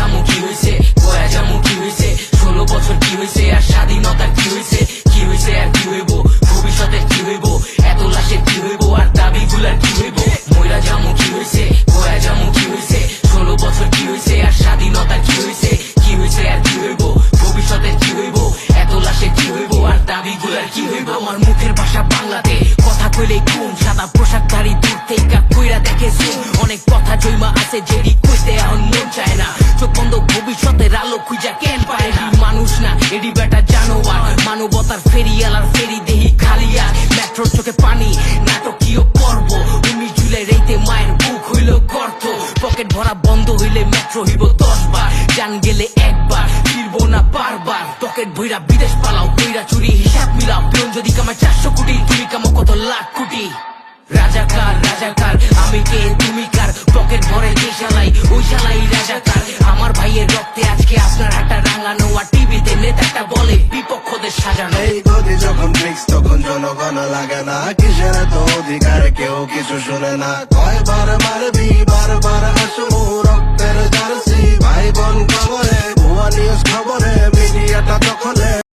জামু কি হয়েছে কয়া জামু কি হয়েছে ষোলো বছর কি হয়েছে আর স্বাধীনতার কি হয়েছে কি হয়েছে আর কি হইব? ভবিষ্যতে কি হইব? এত লাশে কি হইব? আর দাবি গুলার কি হইব? ময়রা জামু কি হয়েছে কয়া জামু কি হয়েছে ষোলো বছর কি হয়েছে আর স্বাধীনতা কি হয়েছে কি হয়েছে আর কি হইব? ভবিষ্যতে কি হইব? এত লাশে কি হইব? আর দাবি গুলার কি হইব? আমার মুখের ভাষা বাংলাতে কথা কইলে খুন, সাদা পোশাক পোশাকধারী দূর থেকে কইরা দেখে অনেক কথা জৈমা আছে যেটি কইতে এখন মন চায় না। চোখ বন্ধ ভবিষ্যতের আলো খুঁজা কেন পায় মানুষ না, এডি বেটা জানোয়ার। মানবতার ফেরিয়ালার ফেরি দেহি খালিয়া মেট্রোর চোখে পানি, নাটকীয় পর্ব। উনিশ জুলাই রেইতে মায়ের বুক হইল গর্ত। পকেট ভরা বন্ধ হইলে মেট্রো হইব দশবার। জান গেলে একবার, ফিরবো না বারবার। পকেট ভইরা বিদেশ পালাও, কইরা চুরি, হিসাব মিলাও। পিয়ন যদি কামায় চারশো কোটি, তুমি কামো কত লাখ কোটি। রাজাকার রাজাকার, আমি কে, তুমি কার? আর নেতাটা বলে, বিপক্ষদের সাজানো। এই গদি যখন ফিক্স তখন জনগণ লাগে না। কিসের তো অধিকার? কেউ কিছু শুনে না। কয়বার মারবি